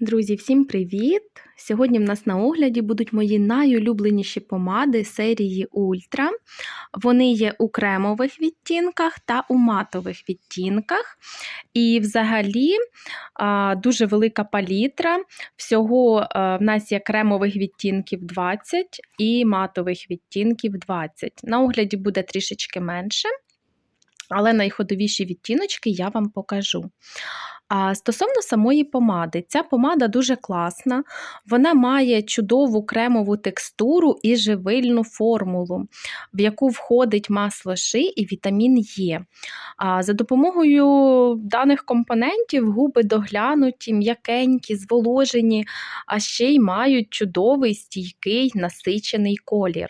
Друзі, всім привіт! Сьогодні в нас на огляді будуть мої найулюбленіші помади серії Ультра. Вони є у кремових відтінках та у матових відтінках. І взагалі дуже велика палітра. Всього в нас є кремових відтінків 20 і матових відтінків 20. На огляді буде трішечки менше. Але найходовіші відтіночки я вам покажу. А стосовно самої помади, ця помада дуже класна, вона має чудову кремову текстуру і живильну формулу, в яку входить масло ши і вітамін Е. А За допомогою даних компонентів губи доглянуті, м'якенькі, зволожені, а ще й мають чудовий стійкий насичений колір.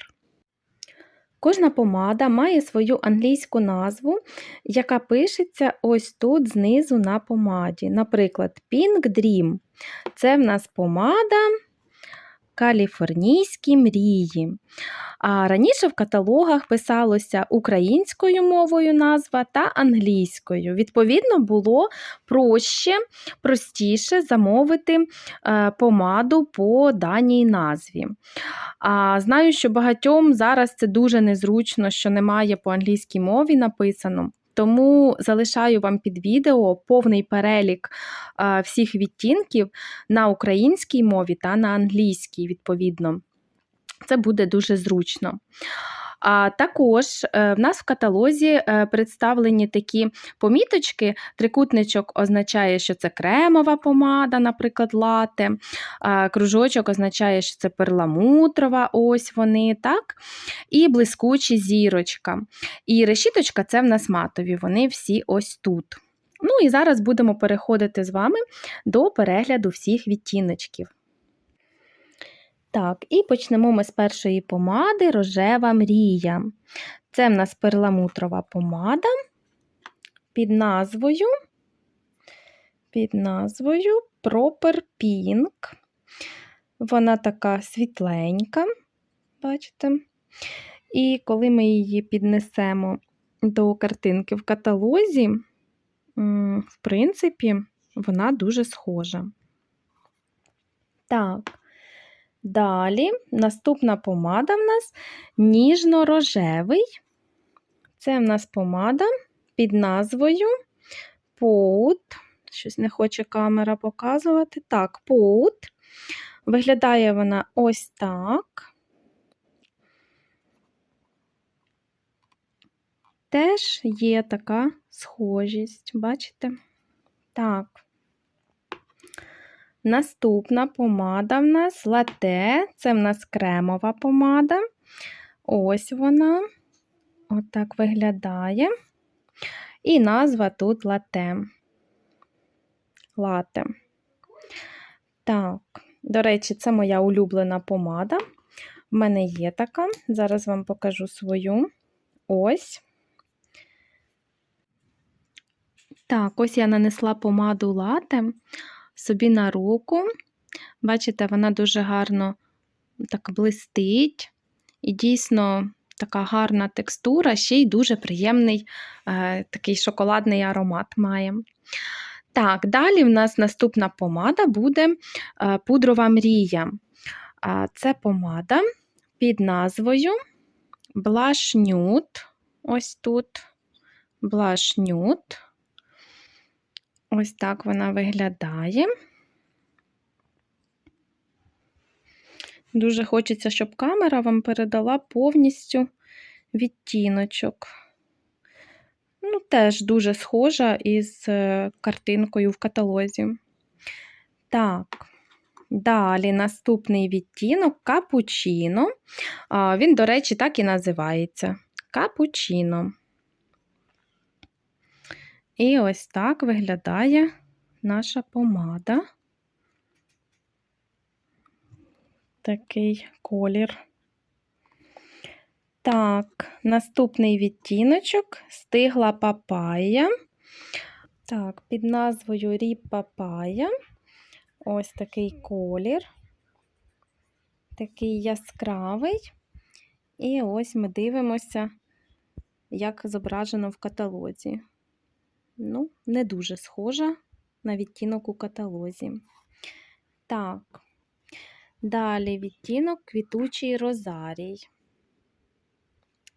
Кожна помада має свою англійську назву, яка пишеться ось тут знизу на помаді. Наприклад, Pink Dream. Це в нас помада Каліфорнійські мрії. А раніше в каталогах писалося українською мовою назва та англійською. Відповідно, було проще, простіше замовити е, помаду по даній назві. А Знаю, що багатьом зараз це дуже незручно, що немає по англійській мові написано. Тому залишаю вам під відео повний перелік е, всіх відтінків на українській мові та на англійській, відповідно. Це буде дуже зручно. А також е, в нас в каталозі е, представлені такі поміточки. Трикутничок означає, що це кремова помада, наприклад, лате. Кружочок означає, що це перламутрова, ось вони, так? І блискучі зірочка. І решіточка це в нас матові, вони всі ось тут. Ну і зараз будемо переходити з вами до перегляду всіх відтіночків. Так, і почнемо ми з першої помади рожева мрія. Це в нас перламутрова помада під назвою під назвою Proper Pink. Вона така світленька, бачите? І коли ми її піднесемо до картинки в каталозі, в принципі, вона дуже схожа. Так, Далі наступна помада в нас ніжно-рожевий. Це в нас помада під назвою Поут. Щось не хоче камера показувати. Так, Поут. Виглядає вона ось так. Теж є така схожість, бачите? Так. Наступна помада в нас лате, це в нас кремова помада. Ось вона, отак виглядає. І назва тут лате. Лате. Так, до речі, це моя улюблена помада. В мене є така. Зараз вам покажу свою. Ось. Так, ось я нанесла помаду лате собі на руку. Бачите, вона дуже гарно так блистить. І дійсно така гарна текстура, ще й дуже приємний е, такий шоколадний аромат має. Так, далі в нас наступна помада буде е, пудрова мрія. Е, це помада під назвою Blush Nude. Ось тут Blush Nude. Ось так вона виглядає. Дуже хочеться, щоб камера вам передала повністю відтіночок. Ну, теж дуже схожа із е, картинкою в каталозі. Так, далі наступний відтінок капучино. Він, до речі, так і називається капучино. І ось так виглядає наша помада. Такий колір. Так, наступний відтіночок стигла папая. Так, під назвою Ріп Папая. Ось такий колір, такий яскравий. І ось ми дивимося, як зображено в каталозі ну, не дуже схожа на відтінок у каталозі. Так. Далі відтінок квітучий розарій.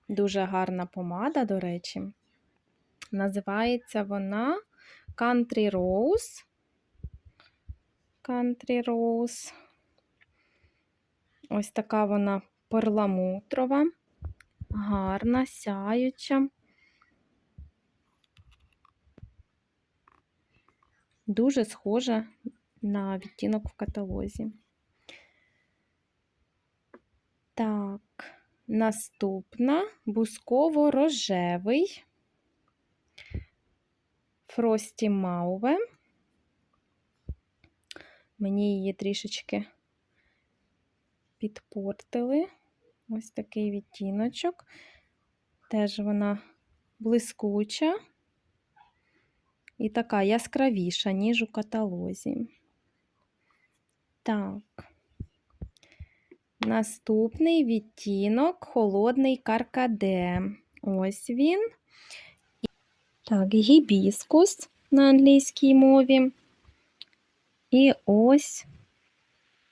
Дуже гарна помада, до речі. Називається вона Country Rose. Country Rose. Ось така вона перламутрова, гарна, сяюча. Дуже схожа на відтінок в каталозі. Так, наступна бусково-рожевий Фрості Мауве. Мені її трішечки підпортили. Ось такий відтіночок. Теж вона блискуча і така яскравіша, ніж у каталозі. Так. Наступний відтінок холодний каркаде. Ось він. Так, гібіскус на англійській мові. І ось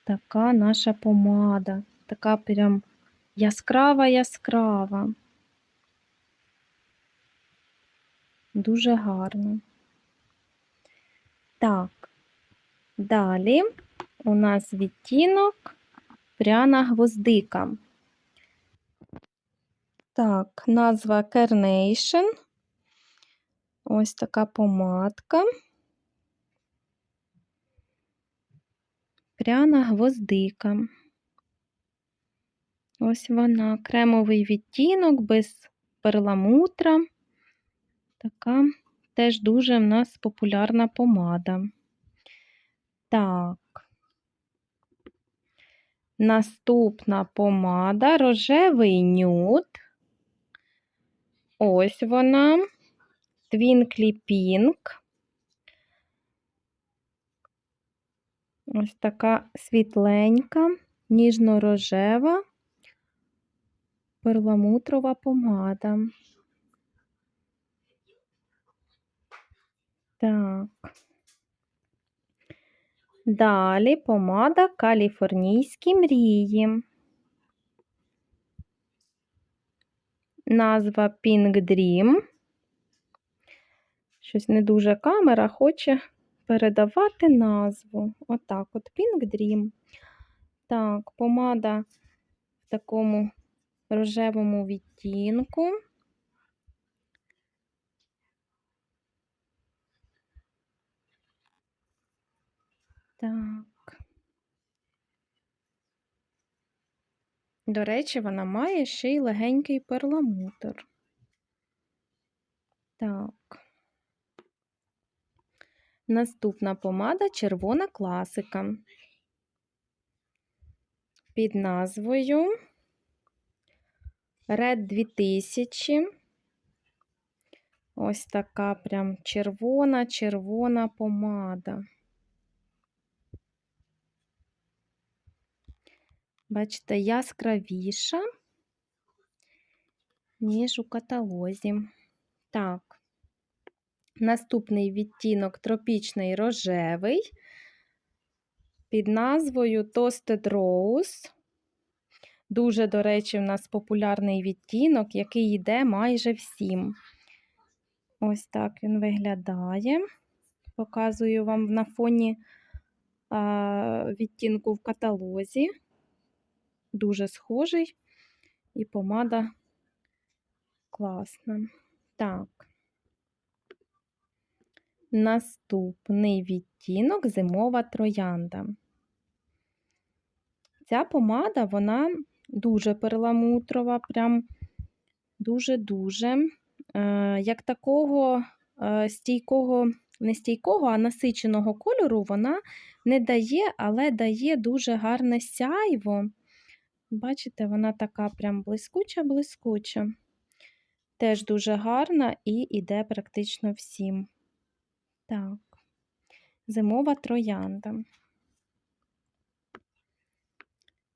така наша помада. Така прям яскрава-яскрава. Дуже гарно. Так, далі у нас відтінок пряна гвоздика. Так, назва Carnation. Ось така помадка. Пряна гвоздика. Ось вона, кремовий відтінок без перламутра. Така теж дуже в нас популярна помада. Так. Наступна помада рожевий нюд. Ось вона. Twinkly Pink. Ось така світленька, ніжно-рожева, перламутрова помада. Так. Далі помада Каліфорнійські мрії. Назва Pink Dream. Щось не дуже камера хоче передавати назву. Отак от Pink Dream. Так, помада в такому рожевому відтінку. Так. До речі, вона має ще й легенький перламутр. Так. Наступна помада червона класика. Під назвою Red 2000. Ось така прям червона-червона помада. Бачите, яскравіша, ніж у каталозі. Так, наступний відтінок тропічний рожевий під назвою Toasted Rose. Дуже, до речі, в нас популярний відтінок, який йде майже всім. Ось так він виглядає. Показую вам на фоні а, відтінку в каталозі дуже схожий, і помада класна. Так, наступний відтінок зимова троянда. Ця помада, вона дуже перламутрова, прям дуже-дуже. Е, як такого е, стійкого, не стійкого, а насиченого кольору вона не дає, але дає дуже гарне сяйво. Бачите, вона така прям блискуча-блискуча. Теж дуже гарна і йде практично всім. Так, зимова троянда.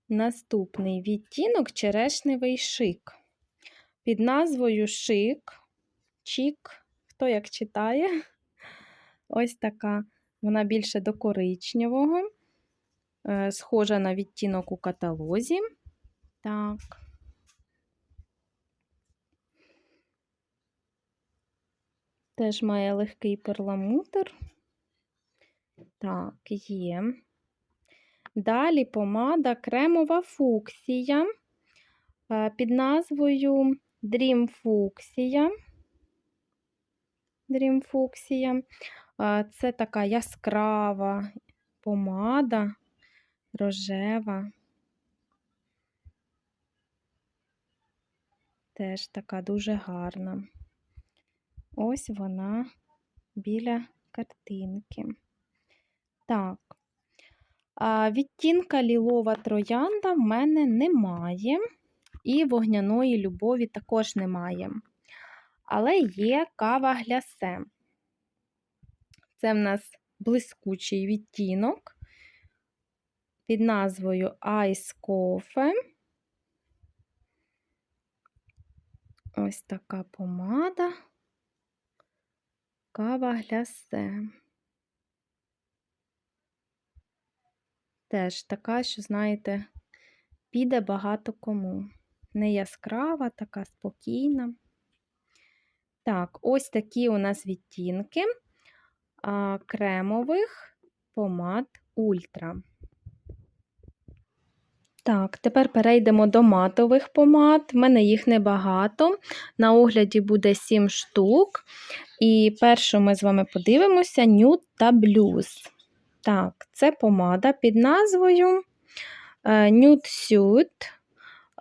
Наступний відтінок черешневий шик. Під назвою шик, чік, хто як читає, ось така, вона більше до коричневого. Е, Схожа на відтінок у каталозі. Так. Теж має легкий перламутр. Так, є. Далі помада кремова фуксія е, під назвою Dream Фуксія. Dream. Е, Це така яскрава помада, рожева. Теж така дуже гарна. Ось вона біля картинки. Так. А відтінка лілова троянда в мене немає, і вогняної любові також немає. Але є кава глясе. Це в нас блискучий відтінок під назвою Ice Coffee. Ось така помада. Кава глясе. Теж така, що, знаєте, піде багато кому. Не яскрава, така спокійна. Так, ось такі у нас відтінки а, кремових помад Ультра. Так, тепер перейдемо до матових помад. В мене їх небагато. На огляді буде 7 штук. І першу ми з вами подивимося Nude та Blues. Так, це помада під назвою е, Nude Suit.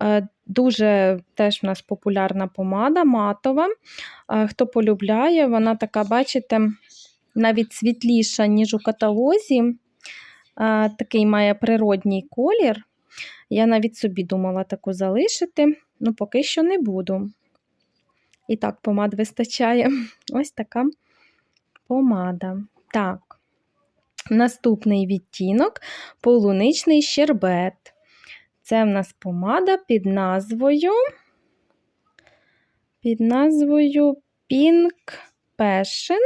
Е, Дуже теж в нас популярна помада, матова. Е, Хто полюбляє, вона така, бачите, навіть світліша, ніж у каталозі. Е, Такий має природній колір. Я навіть собі думала таку залишити, ну поки що не буду. І так, помад вистачає. Ось така помада. Так, наступний відтінок полуничний щербет. Це в нас помада під назвою під назвою Pink Passion.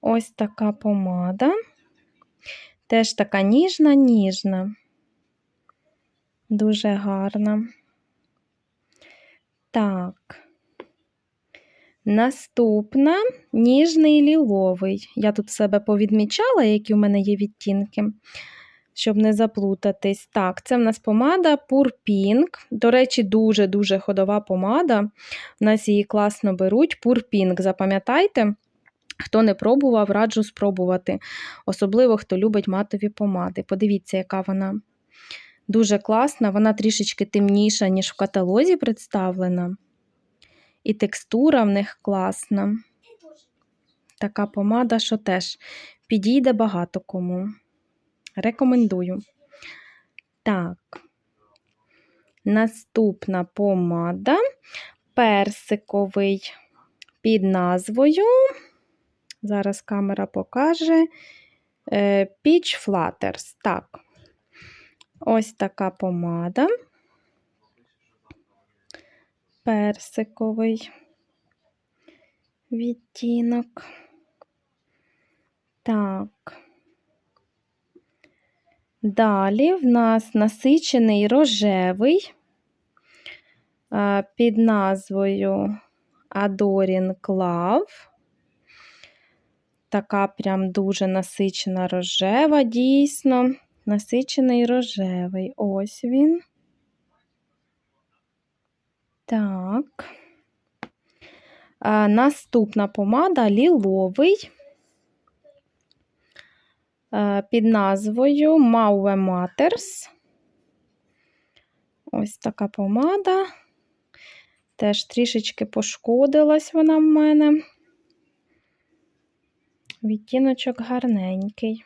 Ось така помада. Теж така ніжна, ніжна. Дуже гарна. Так. Наступна ніжний ліловий. Я тут себе повідмічала, які в мене є відтінки, щоб не заплутатись. Так, це в нас помада Pink. До речі, дуже-дуже ходова помада. У нас її класно беруть. Pink, запам'ятайте. Хто не пробував, раджу спробувати. Особливо, хто любить матові помади. Подивіться, яка вона дуже класна. Вона трішечки темніша, ніж в каталозі представлена. І текстура в них класна. Така помада, що теж підійде багато кому. Рекомендую. Так. Наступна помада персиковий під назвою. Зараз камера покаже е, Peach Flutters. Так. Ось така помада. Персиковий відтінок. Так. Далі в нас насичений рожевий під назвою Adoring Love. Така прям дуже насичена рожева, дійсно. Насичений рожевий. Ось він. Так. Наступна помада ліловий під назвою Maue Matters. Ось така помада. Теж трішечки пошкодилась вона в мене. Відтіночок гарненький.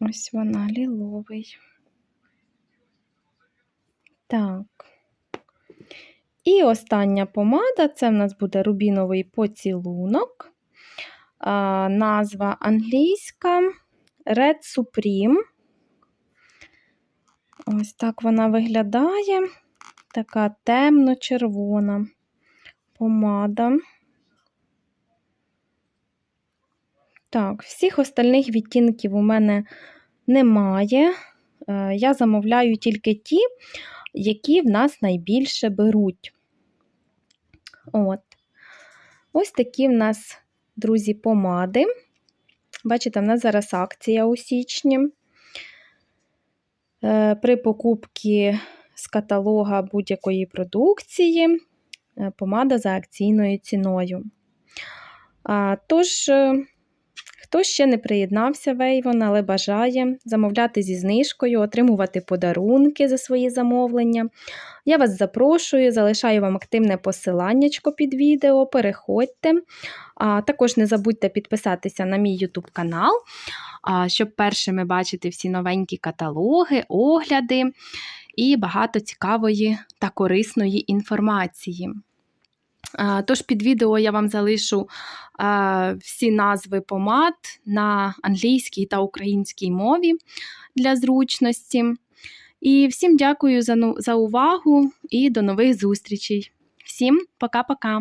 Ось вона ліловий. Так. І остання помада це в нас буде рубіновий поцілунок. А, Назва англійська Red Supreme. Ось так вона виглядає. Така темно-червона помада. Так, всіх остальних відтінків у мене немає. Е, Я замовляю тільки ті, які в нас найбільше беруть. От. Ось такі в нас, друзі, помади. Бачите, в нас зараз акція у січні. Е, При покупці з каталога будь-якої продукції е, помада за акційною ціною. Тож, хто ще не приєднався в Avon, але бажає замовляти зі знижкою, отримувати подарунки за свої замовлення. Я вас запрошую, залишаю вам активне посиланнячко під відео. Переходьте. А, Також не забудьте підписатися на мій YouTube канал, щоб першими бачити всі новенькі каталоги, огляди і багато цікавої та корисної інформації. А, Тож під відео я вам залишу всі назви помад на англійській та українській мові для зручності. І всім дякую ну- за увагу і до нових зустрічей. Всім пока-пока!